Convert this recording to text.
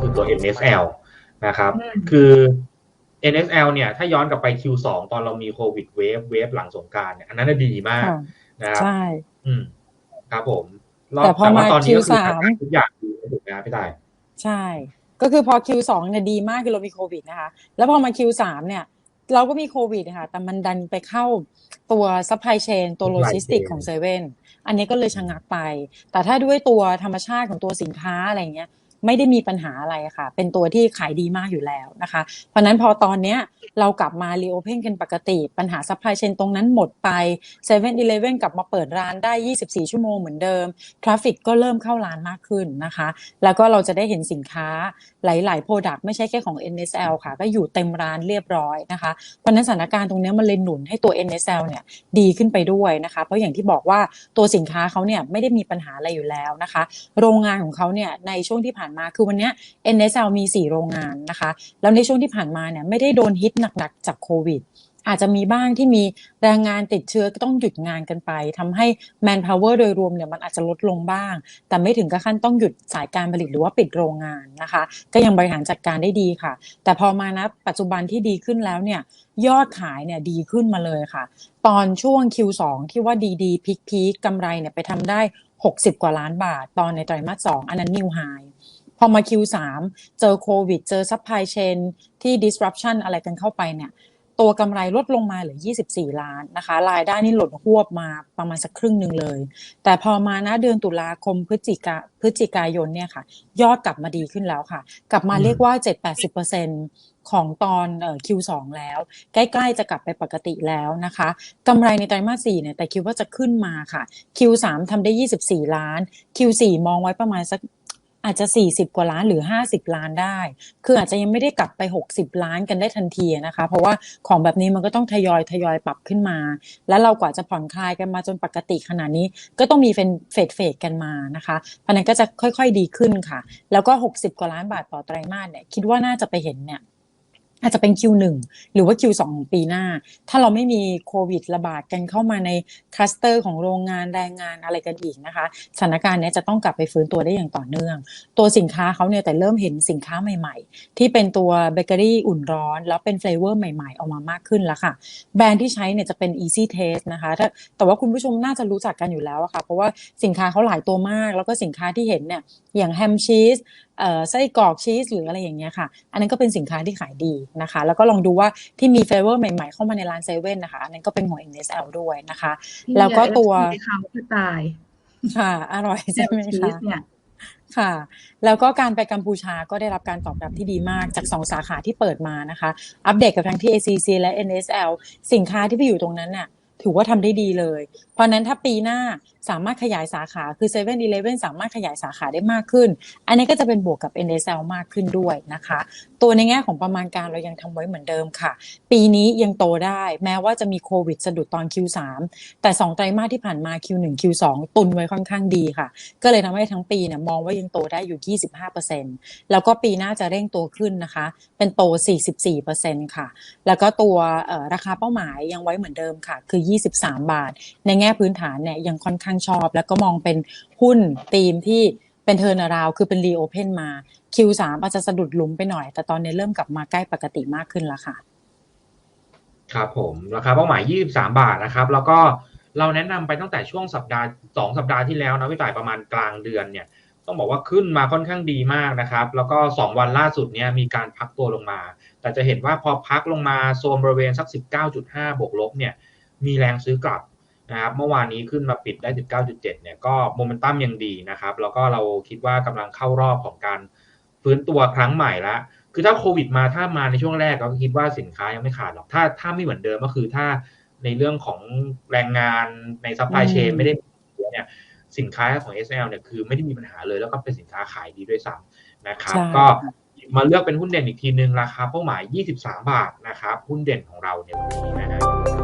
คือตัว NSL นะครับอืมคือ NSL เนี่ย ถ้าย้อนกลับไป Q2 ตอนเรามีโควิดเวฟเวฟหลังสงกรารเนี่ย อันนั้นนะดีมากค่ะนะครับใช่อืมครับผมรบแต่พอมาว่าตอนนี้ก็คือ Q3 ทุกอย่างดีถูกไหมครับพี่ตายใช่ ก็คือพอ Q2 เนี่ยดีมากคือเรามีโควิดนะคะ แล้วพอมา Q3 เนี่ย เราก็มีโควิดนะคะแต่มันดันไปเข้าตัว supply chain ตัว Supply โลจิสติก chain ของเซเว่นอันนี้ก็เลยชะงักไป แต่ถ้าด้วยตัวธรรมชาติของตัวสินค้าอะไรเงี้ย ไม่ได้มีปัญหาอะไรค่ะ เป็นตัวที่ขายดีมากอยู่แล้วนะคะ เพราะนั้นพอตอนเนี้ยเรากลับมา reopen กันปกติปัญหา supply chain ตรงนั้นหมดไป7 e เ e ่ e อเกลับมาเปิดร้านได้ 24 ชั่วโมงเหมือนเดิมทราฟฟิกก็เริ่มเข้าร้านมากขึ้นนะคะ แล้วก็เราจะได้เห็นสินค้าหลาย ๆ โปรดักต์ไม่ใช่แค่ของ NSL ค่ะ ก็อยู่เต็มร้านเรียบร้อยนะคะ เพราะนั้นสถานการณ์ตรงนี้มันเลยหนุนให้ตัว NSL เนี่ยดีขึ้นไปด้วยนะคะ เพราะอย่างที่บอกว่าตัวสินค้าเขาเนี่ยไม่ได้มีปัญหาอะไรอยู่แล้วนะคะ โรงงานของเขาเนี่ยในช่วงที่ผ่านมาคือวันนี้ NSL มี 4 โรงงานนะคะ แล้วในช่วงที่ผ่านมาเนี่ยไม่ได้โดนฮิตหนักๆจากโควิด อาจจะมีบ้างที่มีแรงงานติดเชื้อก็ต้องหยุดงานกันไปทำให้ manpower โดยรวมเนี่ยมันอาจจะลดลงบ้าง แต่ไม่ถึงกับขั้นต้องหยุดสายการผลิตหรือว่าปิดโรงงานนะคะ ก็ยังบริหารจัดการได้ดีค่ะ แต่พอมานะปัจจุบันที่ดีขึ้นแล้วเนี่ยยอดขายเนี่ยดีขึ้นมาเลยค่ะ ตอนช่วง Q2 ที่ว่าดีๆพีคๆกำไรเนี่ยไปทำได้ 60 กว่าล้านบาท ตอนในไตรมาส2อันนั้นนิวไฮ พอมา Q3 เจอโควิด เจอ supply chain ที่ disruption อะไรกันเข้าไปเนี่ย ตัวกำไรลดลงมาเหลือ 24 ล้านนะคะ รายได้นี่หล่นหวบมาประมาณสักครึ่งหนึ่งเลย แต่พอมานะเดือนตุลาคมพฤศจิกาพฤศจิกายนเนี่ยค่ะ ยอดกลับมาดีขึ้นแล้วค่ะ กลับมาอืมเรียกว่า 7-80%ของตอนเอ่อ Q2 แล้ว ใกล้ๆจะกลับไปปกติแล้วนะคะกำไรในไตรมาส4เนี่ยแต่คิดว่าจะขึ้นมาค่ะ Q3 ทำได้ 24 ล้าน Q4 มองไว้ประมาณสัก อาจจะ 40 กว่าล้านหรือ 50 ล้านได้ คืออาจจะยังไม่ได้กลับไป 60 ล้านกันได้ทันทีนะคะ เพราะว่าของแบบนี้มันก็ต้องทยอยทยอยปรับขึ้นมา แล้วเรากว่าจะผ่อนคลายกันมาจนปกติขนาดนี้ ก็ต้องมีเป็นเฟดเฟดกันมานะคะเพราะนั้นก็จะค่อยๆดีขึ้นค่ะ แล้วก็ 60 กว่าล้านบาทต่อไตรมาสเนี่ยคิดว่าน่าจะไปเห็นเนี่ย อาจจะเป็น Q1 หรือว่า Q2 ของปีหน้า ถ้าเราไม่มีโควิดระบาดกันเข้ามาในคลัสเตอร์ของโรงงานแรงงานอะไรกันอีกนะคะ สถานการณ์นี้จะต้องกลับไปฟื้นตัวได้อย่างต่อเนื่อง ตัวสินค้าเขาเนี่ยแต่เริ่มเห็นสินค้าใหม่ๆ ที่เป็นตัวเบเกอรี่อุ่นร้อน แล้วเป็นเฟลเวอร์ใหม่ๆ ออกมามากขึ้นแล้วค่ะ แบรนด์ที่ใช้เนี่ยจะเป็น Easy Taste นะคะแต่ว่าคุณผู้ชมน่าจะรู้จักกันอยู่แล้วอะค่ะ เพราะว่าสินค้าเขาหลายตัวมาก แล้วก็สินค้าที่เห็นเนี่ยอย่างแฮมชีส ไส้กรอกชีสหรืออะไรอย่างเงี้ยค่ะ อันนั้นก็เป็นสินค้าที่ขายดีนะคะ แล้วก็ลองดูว่าที่มีเฟเวอร์ใหม่ๆ เข้ามาในร้านเซเว่นนะคะอันนั้นก็เป็นของ NSL ด้วยนะคะ แล้วก็ตัวที่เขาคือตายค่ะ อร่อยแซใช่มไหมชีคะสเนี่ยค่ะ แล้วก็การไปกัมพูชาก็ได้รับการตอบรับที่ดีมากจากสองสาขาที่เปิดมานะคะ อัปเดตกับทั้งที่ ACC และ NSL สินค้าที่ไปอยู่ตรงนั้นน่ะ ถือว่าทำได้ดีเลย เพราะนั้นถ้าปีหน้าสามารถขยายสาขาคือ7 e เ e ่ e อีเสามารถขยายสาขาได้มากขึ้น อันนี้ก็จะเป็นบวกกับ NSL มากขึ้นด้วยนะคะ ตัวในแง่ของประมาณการเรายังทำไว้เหมือนเดิมค่ะ ปีนี้ยังโตได้ แม้ว่าจะมีโควิดสะดุดตอน Q3 แต่ 2 ไตรมาสที่ผ่านมา Q1 Q2 ตุนไว้ค่อนข้างดีค่ะ ก็เลยทำให้ทั้งปีเนี่ยมองว่ายังโตได้อยู่ 25%แล้วก็ปีหน้าจะเร่งตัวขึ้นนะคะ เป็นโต 44%ค่ะ แล้วก็ตัวราคาเป้าหมายยังไว้เหมือนเดิมค่ะ คือ23 บาท ในแง่พื้นฐานเนี่ยยังค่อนข้างชอบ แล้วก็มองเป็นหุ้นธีมที่เป็นเทอร์นาราวคือเป็นรีโอเพนมา Q3 อาจจะสะดุดหลุมไปหน่อย แต่ตอนนี้เริ่มกลับมาใกล้ปกติมากขึ้นแล้วค่ะ ครับผมราคาเป้าหมาย 23 บาทนะครับ แล้วก็เราแนะนำไปตั้งแต่ช่วงสัปดาห์ 2 สัปดาห์ที่แล้วนะพี่ต่ายประมาณกลางเดือนเนี่ยต้องบอกว่าขึ้นมาค่อนข้างดีมากนะครับ แล้วก็ 2 วันล่าสุดเนี่ยมีการพักตัวลงมา แต่จะเห็นว่าพอพักลงมาโซนบริเวณสัก 19.5 บวกลบเนี่ย มีแรงซื้อกลับนะครับเมื่อวานนี้ขึ้นมาปิดได้ 19.7 เนี่ยก็โมเมนตัมยังดีนะครับ แล้วก็เราคิดว่ากำลังเข้ารอบของการฟื้นตัวครั้งใหม่ละคือถ้าโควิดมาถ้ามาในช่วงแรกเราก็คิดว่าสินค้ายังไม่ขาดหรอกถ้าถ้าไม่เหมือนเดิมก็คือถ้าในเรื่องของแรงงานในซัพพลายเชนอืมไม่ได้เสียเนี่ยสินค้าของ SL เนี่ยคือไม่ได้มีปัญหาเลยแล้วก็เป็นสินค้าขายดีด้วยซ้ำนะครับใช่ก็มาเลือกเป็นหุ้นเด่นอีกทีนึงราคาเป้าหมาย 23 บาทนะครับหุ้นเด่นของเราในวันนี้นะฮะ